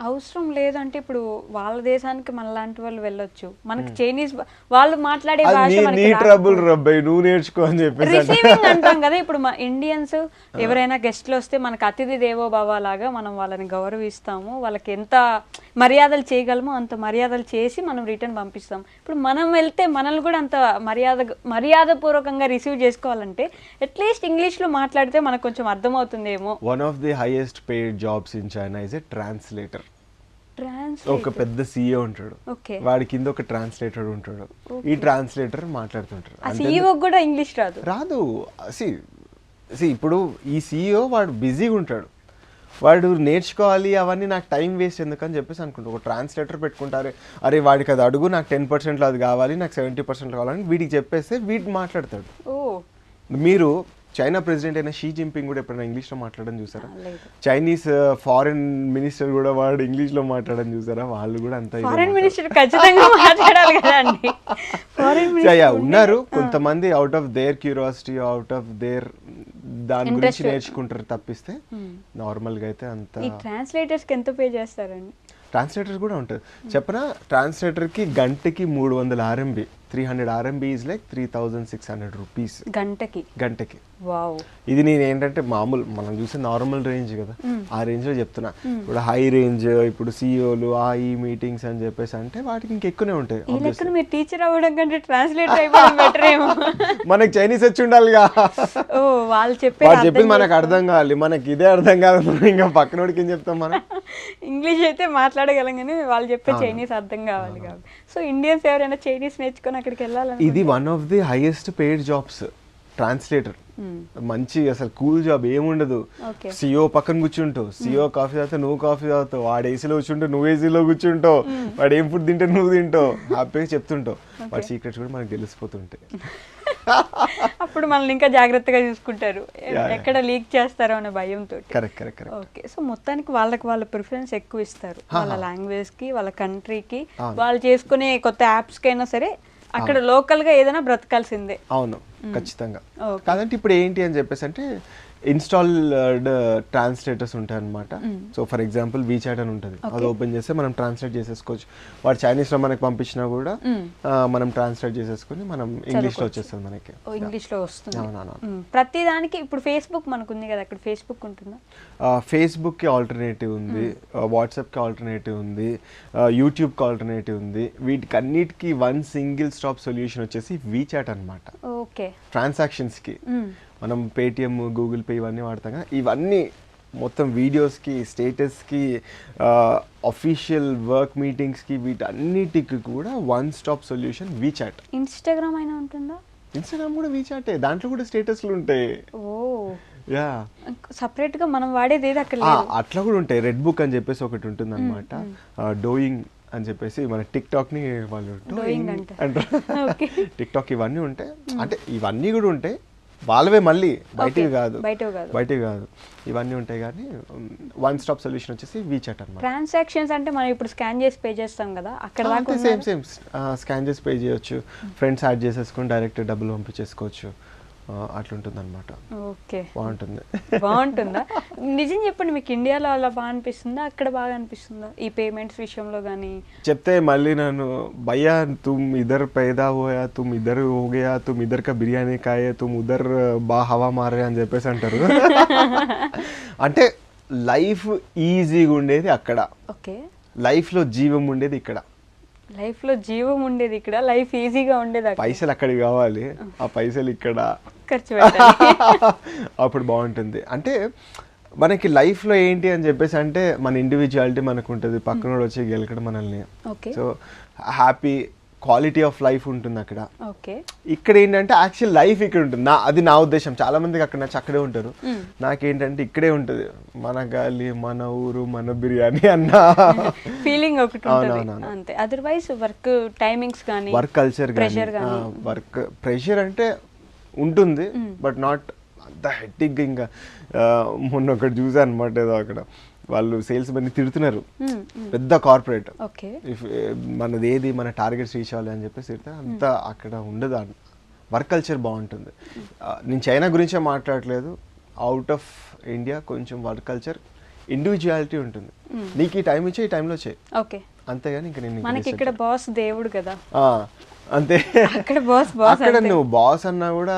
అవసరం లేదంటే ఇప్పుడు వాళ్ళ దేశానికి మన లాంటి వాళ్ళు వెళ్ళొచ్చు. మనకి చైనీస్ వాళ్ళు మాట్లాడే భాష నీ- ట్రబుల్ రబ్బాయి నువ్వు నేర్చుకో అని చెప్పేసి అంటే. రిసీవింగ్ అంటాం కదా ఇప్పుడు మా ఇండియన్స్ ఎవరైనా గెస్ట్లు వస్తే మనకు అతిథి దేవో లాగా మనం వాళ్ళని గౌరవిస్తాము. వాళ్ళకి ఎంత మర్యాదలు చేయగలమో అంత మర్యాదలు చేసి మనం రిటర్న్ పంపిస్తాం. ఇప్పుడు మనం వెళ్తే మనల్ని కూడా అంత మర్యాద మర్యాదపూర్వకంగా రిసీవ్ చేసుకోవాలంటే అట్లీస్ట్ ఇంగ్లీష్లో మాట్లాడితే మనకు కొంచెం అర్థమవుతుందేమో. One of the highest paid jobs in China is a translator trans ఒక పెద్ద సీఏ ఉంటాడు. ఓకే. వాడి కింద ఒక ట్రాన్స్లేటర్ ఉంటాడు. ఈ ట్రాన్స్లేటర్ మాట్లాడుతుంటారు సీఈఓ కూడా ఇంగ్లీష్ రాదు. రాదు. సి సి ఇప్పుడు ఈ సీఈఓ వాడు బిజీగా ఉంటాడు. వాడు నేర్చుకోవాలి అవన్నీ నాకు టైం వేస్ట్ ఎందుకని చెప్పేసి అనుకుంటా ఒక ట్రాన్స్లేటర్ పెట్టుకుంటారు అరే వాడికి అది అడుగు నాకు టెన్ పర్సెంట్లో అది కావాలి నాకు సెవెంటీ పర్సెంట్ కావాలని వీడికి చెప్పేస్తే వీడు మాట్లాడతాడు. మీరు చైనా ప్రెసిడెంట్ అయిన షీ జింపింగ్ కూడా ఎప్పుడైనా ఇంగ్లీష్లో మాట్లాడడం చూసారా? చైనీస్ ఫారిన్ మినిస్టర్ కూడా వాడు ఇంగ్లీష్లో మాట్లాడడం చూసారా? వాళ్ళు కూడా అంత ఫారెన్ మినిస్టర్ ఖచ్చితంగా మాట్లాడాలి కదండి. ఉన్నారు. కొంతమంది out of their curiosity out of their దాని గురించి నేర్చుకుంటారు తప్పిస్తే నార్మల్గా అయితే అంత ఈ ట్రాన్స్లేటర్స్ ఎంత పే చేస్తారండి? ట్రాన్స్లేటర్ కూడా ఉంటుంది చెప్పనా? ట్రాన్స్లేటర్కి గంటకి మూడు వందల RMB three hundred RMB is like three thousand six hundred rupees గంటకి. గంటకి. ఇది నేను ఏంటంటే మామూలు మనం చూసే నార్మల్ రేంజ్ కదా. ఆ రేంజ్లో చెప్తున్నా ఇప్పుడు హై రేంజ్ ఇప్పుడు సిఇఓలు ఆ ఈ మీటింగ్స్ అని చెప్పేసి అంటే వాటికి ఇంకెక్కువనే ఉంటాయి మీరు టీచర్ అవ్వడం కంటే ట్రాన్స్లేటర్ అయిపోవడం బెటర్ ఏమో. మనకి చైనీస్ వచ్చి ఉండాలిగా. ఓ వాళ్ళు చెప్పే వాడు చెప్పింది మనకు అర్థం కావాలి. మనకి ఇదే అర్థం కాదు. ఇంకా పక్కనోడికి ఏం చెప్తాం మనం? ఇంగ్లీష్ అయితే మాట్లాడగలం కానీ వాళ్ళు చెప్పే చైనీస్ అర్థం కావాలి కాబట్టి. సో ఇండియన్స్ ఎవరైనా చైనీస్ నేర్చుకొని అక్కడికి వెళ్ళాలని ఇది one of the highest paid jobs translator మంచి అసలు కూల్ జాబ్ ఏముండదు. సిఓ పక్కన కూర్చుంటావు. సిఓ కాఫీ తాగుతావు నువ్వు కాఫీ తాగుతావు. వాడు ఏసీలో కూర్చుంటావు నువ్వు ఏసీలో కూర్చుంటావు. వాడు ఏం ఫుడ్ తింటే నువ్వు తింటావు. హ్యాపీగా చెప్తుంటావు. వాడి సీక్రెట్స్ కూడా మనకు తెలిసిపోతుంటాయి అప్పుడు మనల్ని ఇంకా జాగ్రత్తగా చూసుకుంటారు. ఎక్కడ లీక్ చేస్తారో అనే భయంతో correct correct correct okay so మొత్తానికి వాళ్ళకి వాళ్ళ ప్రిఫరెన్స్ ఎక్కువ ఇస్తారు. వాళ్ళ లాంగ్వేజ్కి వాళ్ళ కంట్రీకి వాళ్ళు చేసుకునే కొత్త యాప్స్ కైనా సరే అక్కడ లోకల్గా ఏదైనా బ్రతకాల్సిందే. అవును ఖచ్చితంగా. కాదంటే ఇప్పుడు ఏంటి అని చెప్పేసి అంటే ఇన్స్టాల్డ్ ట్రాన్స్లేటర్స్ ఉంటాయి అనమాట సో ఫర్ ఎగ్జాంపుల్ వీచాట్ అని ఉంటుంది. అది ఓపెన్ చేస్తే మనం ట్రాన్స్లేట్ చేసేసుకోవచ్చు. వాడు చైనీస్లో మనకి పంపించినా కూడా మనం ట్రాన్స్లేట్ చేసేసుకుని మనం ఇంగ్లీష్లో వచ్చేస్తుంది మనకి. ఓ ఇంగ్లీష్లో వస్తుంది. ప్రతి దానికి ఇప్పుడు ఫేస్బుక్ మనకు ఉంది కదా అక్కడ ఫేస్బుక్ ఉంటుందా? ఫేస్బుక్కి ఆల్టర్నేటివ్ ఉంది వాట్సాప్కి ఆల్టర్నేటివ్ ఉంది యూట్యూబ్కి ఆల్టర్నేటివ్ ఉంది. వీటికి అన్నిటికీ వన్ సింగిల్ స్టాప్ సొల్యూషన్ వచ్చేసి వీచాట్ అన్నమాట. ఓకే. ట్రాన్సాక్షన్స్కి మనం పేటిఎం గూగుల్ పే ఇవన్నీ వాడతాం కదా ఇవన్నీ మొత్తం వీడియోస్కి స్టేటస్కి అఫీషియల్ వర్క్ మీటింగ్స్కి వీటన్నిటికి కూడా one stop solution WeChat Instagram అయినా ఉంటుందా? ఇన్స్టాగ్రామ్ కూడా వీచాటే దాంట్లో కూడా స్టేటస్లు ఉంటాయి. ఓ. యా. సపరేట్గా మనం వాడేది ఏది అక్కడ అట్లా కూడా ఉంటాయి. రెడ్ బుక్ అని చెప్పేసి ఒకటి ఉంటుంది అనమాట డోయింగ్ అని చెప్పేసి మన టిక్ టాక్ని వాళ్ళు అంటారు. టిక్ టాక్ ఇవన్నీ ఉంటాయి. అంటే ఇవన్నీ కూడా ఉంటాయి. వాళ్ళవే మళ్ళీ బయటివి. కాదు. బయటవి కాదు. ఇవన్నీ ఉంటాయి కానీ వన్ స్టాప్ సొల్యూషన్ వచ్చేసి వీచాట్ అనమాట ట్రాన్సాక్షన్స్ అంటే మనం ఇప్పుడు స్కాన్ చేసి పే చేస్తాం కదా అక్కడ దాకా సేమ్ సేమ్ స్కాన్ చేసి పే చేయొచ్చు. ఫ్రెండ్స్ యాడ్ చేసేసుకొని డైరెక్ట్ డబ్బులు పంపించేసుకోవచ్చు. అట్లుంటుందన్నమాట. ఓకే. బాగుంటుంది. బాగుంటుందా? నిజం చెప్పండి మీకు ఇండియాలో అలా బాగా అనిపిస్తుందా? అక్కడ బాగా అనిపిస్తుందా? ఈ పేమెంట్స్ విషయంలో కానీ చెప్తే మళ్ళీ నన్ను భయ్యా తుమ్ ఇద్దరు పేదా పోయా తుమ్ ఇద్దరు ఓగయా తుమ్ ఇద్దరుక బిర్యానీ కాయ తుమ్ ఉదర్ బా హవా మారే అని చెప్పేసి అంటారు. అంటే లైఫ్ ఈజీగా ఉండేది అక్కడ. ఓకే. లైఫ్లో జీవం ఉండేది ఇక్కడ. లైఫ్లో జీవం ఉండేది ఇక్కడ లైఫ్ ఈజీగా ఉండేది అక్కడ. పైసలు అక్కడికి కావాలి ఆ పైసలు ఇక్కడ. ఖర్చు అప్పుడు బాగుంటుంది. అంటే మనకి లైఫ్లో ఏంటి అని చెప్పేసి అంటే మన ఇండివిజువాలిటీ మనకు ఉంటుంది. పక్కన వచ్చి గెలకడం మనల్ని. Okay. So happy quality of life ఉంటుంది అక్కడ. ఇక్కడ ఏంటంటే యాక్చువల్ లైఫ్ ఇక్కడ ఉంటుంది. నా అది నా ఉద్దేశం. చాలా మందికి అక్కడ నచ్చి అక్కడే ఉంటారు. నాకేంటంటే ఇక్కడే ఉంటుంది. మన గాలి మన ఊరు మన బిర్యానీ అన్న. ఫీలింగ్ ఒకటి. అంతే. అదర్వైజ్ వర్క్ టైమింగ్స్ కానీ వర్క్ కల్చర్. వర్క్ ప్రెషర్ అంటే ఉంటుంది బట్ నాట్ అంత హెట్టిక్ ఇంకా మొన్న ఒకటి చూసాను అనమాట ఏదో అక్కడ. వాళ్ళు సేల్స్ మెన్ తిడుతున్నారు. పెద్ద కార్పొరేట్ ఓకే. ఇఫ్ మనది ఏది మన టార్గెట్స్ రీచ్ అవ్వాలి అని చెప్పేసి తిడతారు అంత అక్కడ ఉండదు వర్క్ కల్చర్ బాగుంటుంది. నేను చైనా గురించే మాట్లాడలేదు అవుట్ ఆఫ్ ఇండియా కొంచెం వర్క్ కల్చర్ ఇండివిజువాలిటీ ఉంటుంది. నీకు ఈ టైం ఇచ్చే ఈ టైంలో చేయి. ఓకే. అంతేగాని ఇంకా నేను మనకి ఇక్కడ బాస్ దేవుడు కదా. అంతే. అక్కడ బాస్ అక్కడ నువ్వు బాస్ అన్నా కూడా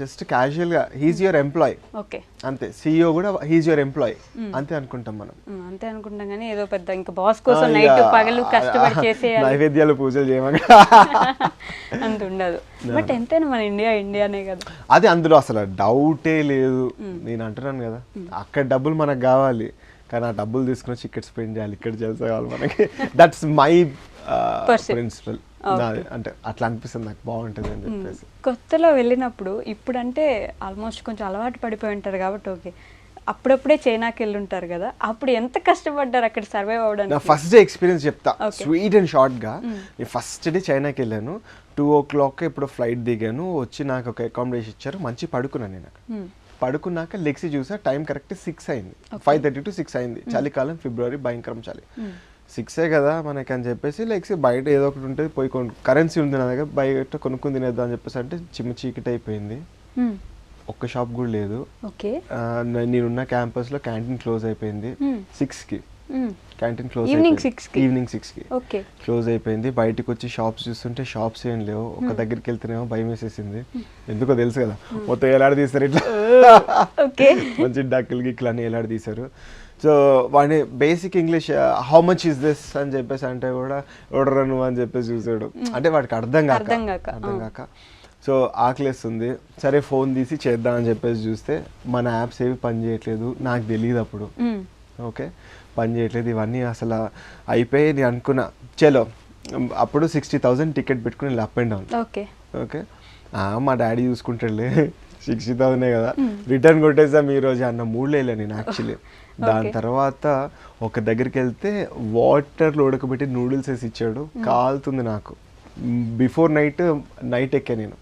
జస్ట్ క్యాజువల్గా హీజ్ యువర్ ఎంప్లాయ్ ఓకే అంతే సిఇఓ కూడా హీజ్ యువర్ ఎంప్లాయ్ అంతే అనుకుంటాం మనం. ఉమ్, అంతే అనుకుంటాం కానీ ఏదో పెద్ద ఇంకా బాస్ కోసం నైట్ పగలు కష్టపడి చేసేయాలి. నైవేద్యాలు పూజలు చేయమని. అంత ఉండదు బట్ ఎంతైనా మన ఇండియా ఇండియానే కదా. అది అందులో అసలు డౌటే లేదు. నేను అంటున్నాను కదా. అక్కడ డబ్బులు మనకు కావాలి. కానీ ఆ డబ్బులు తీసుకుని ఇక్కడ స్పెండ్ చేయాలి. ఇక్కడ చేసే కావాలి మనకి. దట్స్ మై ప్రిన్సిపల్ అంటే అట్లా అనిపిస్తుంది నాకు బాగుంటుంది అని చెప్పేసి. కొత్తలో వెళ్ళినప్పుడు ఇప్పుడంటే ఆల్మోస్ట్ కొంచెం అలవాటు పడిపోయి ఉంటారు కాబట్టి ఓకే. అప్పుడప్పుడే చైనాకి వెళ్ళి ఉంటారు కదా అప్పుడు ఎంత కష్టపడ్డారు అక్కడ సర్వైవ్ నా అవడానికి ఫస్ట్ డే ఎక్స్పీరియన్స్ చెప్తా. స్వీట్ అండ్ షార్ట్గా. నేను ఫస్ట్ డే చైనాకి వెళ్ళాను. టూ ఓ క్లాక్ ఇప్పుడు ఫ్లైట్ దిగాను. వచ్చి నాకు ఒక అకామిడేషన్ ఇచ్చారు. మంచి పడుకున్నాను నేను అక్కడ. Hmm. పడుకున్నాక లెగ్సి చూసా టైం కరెక్ట్ సిక్స్ అయింది. ఫైవ్ థర్టీ టు సిక్స్ అయింది. చలికాలం ఫిబ్రవరి భయంకరం చలి. సిక్సే కదా మనకి అని చెప్పేసి లెగ్సి బయట ఏదో ఒకటి ఉంటుంది పోయి కొను కరెన్సీ ఉంది నా దగ్గర బయట కొనుక్కుని తినేద్దాం అని చెప్పేసి అంటే చిమ్మ చీకటి అయిపోయింది. ఒక్క షాప్ కూడా లేదు. నేనున్న క్యాంపస్లో క్యాంటీన్ క్లోజ్ అయిపోయింది. సిక్స్కి. Hmm. క్యాంటీన్ క్లోజ్ Evening 6 కి? ఈవినింగ్ సిక్స్కి ఓకే. క్లోజ్ అయిపోయింది. బయటకు వచ్చి షాప్స్ చూస్తుంటే షాప్స్ ఏం లేవు. ఒక దగ్గరికి వెళ్తేనేమో భయం వేసేసింది. ఎందుకో తెలుసు కదా మొత్తం ఎలాడ తీస్తారు ఇట్లా మంచి డక్కులు గిక్కులు అన్ని ఎలాడ తీశారు సో వాడిని basic English how much is this అని చెప్పేసి అంటే కూడా ఎవడరా నువ్వు అని చెప్పేసి చూసాడు. అంటే వాడికి అర్థం కాక. అర్థం కాక, సో ఆకలేస్తుంది. సరే ఫోన్ తీసి చేద్దాం అని చెప్పేసి చూస్తే మన యాప్స్ ఏవి పని చేయట్లేదు. నాకు తెలియదు అప్పుడు. ఓకే? పని చేయట్లేదు. ఇవన్నీ అసలు అయిపోయి నేను అనుకున్నా. చలో అప్పుడు సిక్స్టీ థౌజండ్ టికెట్ పెట్టుకుని up and down okay. Okay? మా డాడీ చూసుకుంటాడులే. సిక్స్టీ థౌసండే కదా రిటర్న్ కొట్టేసాం ఈ రోజు అన్న మూడ్లో వెళ్ళాను నేను యాక్చువల్లీ దాని తర్వాత ఒక దగ్గరికి వెళ్తే వాటర్లో ఉడకబెట్టి నూడిల్స్ వేసి ఇచ్చాడు. కాలుతుంది నాకు. బిఫోర్ నైట్ నైట్ ఎక్కా నేను.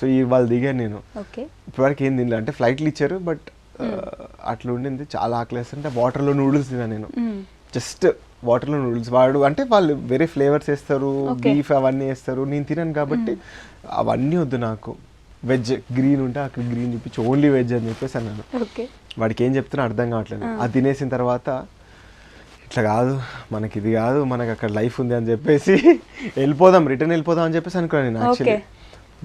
సో ఇవాళ దిగాను నేను. ఇప్పటివరకు ఏం తినలే. అంటే ఫ్లైట్లు ఇచ్చారు బట్ అట్లా ఉండింది. చాలా ఆకలేస్తుంటే వాటర్లో నూడిల్స్ తిన్నా నేను. జస్ట్ వాటర్లో నూడిల్స్ వాడు అంటే వాళ్ళు వేరే ఫ్లేవర్స్ వేస్తారు. బీఫ్ అవన్నీ వేస్తారు. నేను తినను కాబట్టి అవన్నీ వద్దు నాకు. వెజ్ గ్రీన్ ఉంటే అక్కడ గ్రీన్ చూపించి ఓన్లీ వెజ్ అని చెప్పేసి అన్నాను. ఓకే. వాడికి ఏం చెప్తున్నా అర్థం కావట్లేదు. అది తినేసిన తర్వాత ఇట్లా కాదు మనకి ఇది కాదు మనకి అక్కడ లైఫ్ ఉంది అని చెప్పేసి వెళ్ళిపోదాం రిటర్న్ వెళ్ళిపోదాం అని చెప్పేసి అనుకున్నాను నేను యాక్చువల్లీ.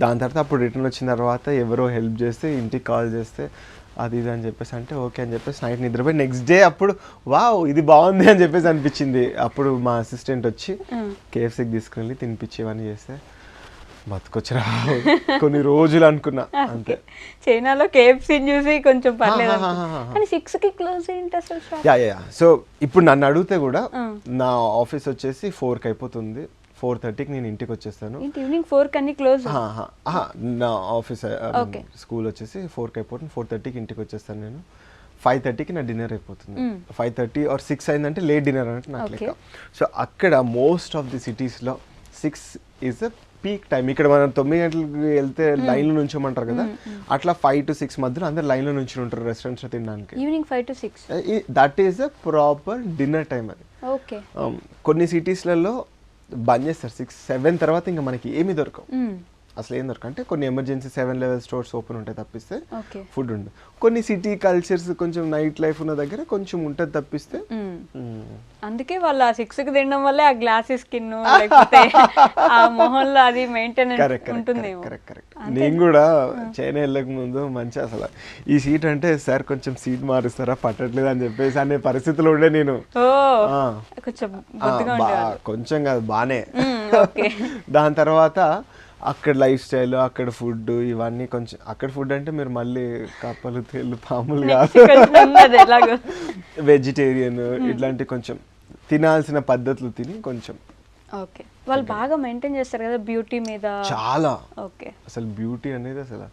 దాని తర్వాత అప్పుడు రిటర్న్ వచ్చిన తర్వాత ఎవరో హెల్ప్ చేస్తే ఇంటికి కాల్ చేస్తే అది ఇది అని చెప్పేసి అంటే ఓకే అని చెప్పేసి నైట్ నిద్రపోయి నెక్స్ట్ డే అప్పుడు వావ్ ఇది బాగుంది అని చెప్పేసి అనిపించింది. అప్పుడు మా అసిస్టెంట్ వచ్చి కేఎఫ్సీకి తీసుకుని వెళ్ళి తినిపించేవన్నీ చేస్తే బతుకొచ్చరా కొన్ని రోజులు అనుకున్నా అంతే. చైనాలో కేఎఫ్సీ చూసి కొంచెం పర్లేదు. కానీ సిక్స్కి క్లోజ్ ఏంటి అసలు యా యా సో ఇప్పుడు నన్ను అడిగితే కూడా నా ఆఫీస్ వచ్చేసి ఫోర్కి అయిపోతుంది. ఫోర్ థర్టీకి నేను ఇంటికి వచ్చేస్తాను. ఈవినింగ్ ఫోర్ కన్నీ క్లోజ్? నా ఆఫీస్. స్కూల్ వచ్చేసి ఫోర్కి అయిపోతుంది. ఫోర్ థర్టీకి ఇంటికి వచ్చేస్తాను నేను. ఫైవ్ థర్టీకి నా డిన్నర్ అయిపోతుంది. ఫైవ్ థర్టీ ఆర్ సిక్స్ అయిందంటే లేట్ డిన్నర్ అంటే నాకు. లెక్క. సో అక్కడ మోస్ట్ ఆఫ్ ది సిటీస్లో six is a peak time ఇక్కడ మనం తొమ్మిది గంటలకు వెళ్తే లైన్లో నుంచోమంటారు కదా. అట్లా ఫైవ్ టు సిక్స్ మధ్యలో అందరు లైన్లో నుంచి ఉంటారు రెస్టారెంట్స్లో తినడానికి. Evening five to six that is a proper dinner time అది. ఓకే Um, కొన్ని సిటీస్లలో బంద్ చేస్తారు. సిక్స్ సెవెన్ తర్వాత ఇంకా మనకి ఏమి దొరకవు. అసలు ఏం దొరకవు అంటే కొన్ని emergency seven eleven stores open ఉంటాయి తప్పిస్తే ఫుడ్ ఉండదు. కొన్ని సిటీ కల్చర్స్ కొంచెం నైట్ లైఫ్ ఉన్న దగ్గర కొంచెం ఉంటుంది తప్పిస్తే. అందుకే వాళ్ళు ఆ సిక్స్కి తినడం వల్లే ఆ గ్లాసెస్ స్కిన్ ఆ మొహంలో అది మెయింటెనెన్స్ కరెక్ట్ కరెక్ట్ నేను కూడా చైనా వెళ్ళక ముందు మంచి అసలు ఈ సీట్ అంటే సార్ కొంచెం సీట్ మారుస్తారా? పట్టట్లేదు అని చెప్పేసి అనే పరిస్థితిలో ఉండే నేను. కొంచెం కాదు బానే. దాని తర్వాత అక్కడ లైఫ్ స్టైల్ అక్కడ ఫుడ్ ఇవన్నీ కొంచెం అక్కడ ఫుడ్ అంటే మీరు మళ్ళీ కప్పలు తేళ్ళు పాములు కాదు. వెజిటేరియన్ ఇట్లాంటి కొంచెం తినాల్సిన పద్ధతులు తిని కొంచెం. ఓకే వాళ్ళు బాగా మెయింటైన్ చేస్తారు కదా బ్యూటీ మీద. చాలా. ఓకే అసలు బ్యూటీ అనేది అసలు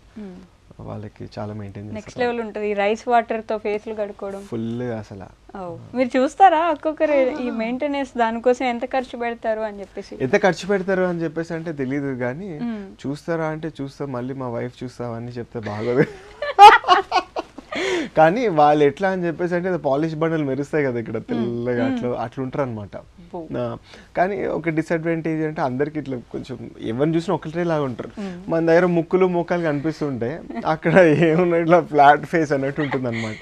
వాళ్ళకి చాలా మెయింటైన్ నెక్స్ట్ లెవెల్ ఉంటుంది. రైస్ వాటర్తో ఫేస్లు కడుక్కోవడం. ఫుల్ అసలు. ఓ, మీరు చూస్తారా ఒక్కొక్కరు ఈ మెయింటెనెన్స్ దానికోసం ఎంత ఖర్చు పెడతారు అని చెప్పేసి? ఎంత ఖర్చు పెడతారు అని చెప్పేసి అంటే తెలియదు కానీ. చూస్తారా అంటే చూస్తా మళ్ళీ మా వైఫ్ చూస్తావని చెప్తే బాగోదు. కానీ వాళ్ళు ఎట్లా అని చెప్పేసి అంటే పాలిష్ బండలు మెరుస్తాయి కదా ఇక్కడ తెల్లగా అట్లా అట్లా ఉంటారు అనమాట కానీ ఒక డిసడ్వాంటేజ్ అంటే అందరికి ఇట్లా కొంచెం ఎవరిని చూసినా ఒకటే లాగా ఉంటారు మన దగ్గర ముక్కులు మోకాలు కనిపిస్తుంటే అక్కడ ఏమున్నా ఇట్లా ఫ్లాట్ ఫేస్ అన్నట్టు ఉంటుంది అనమాట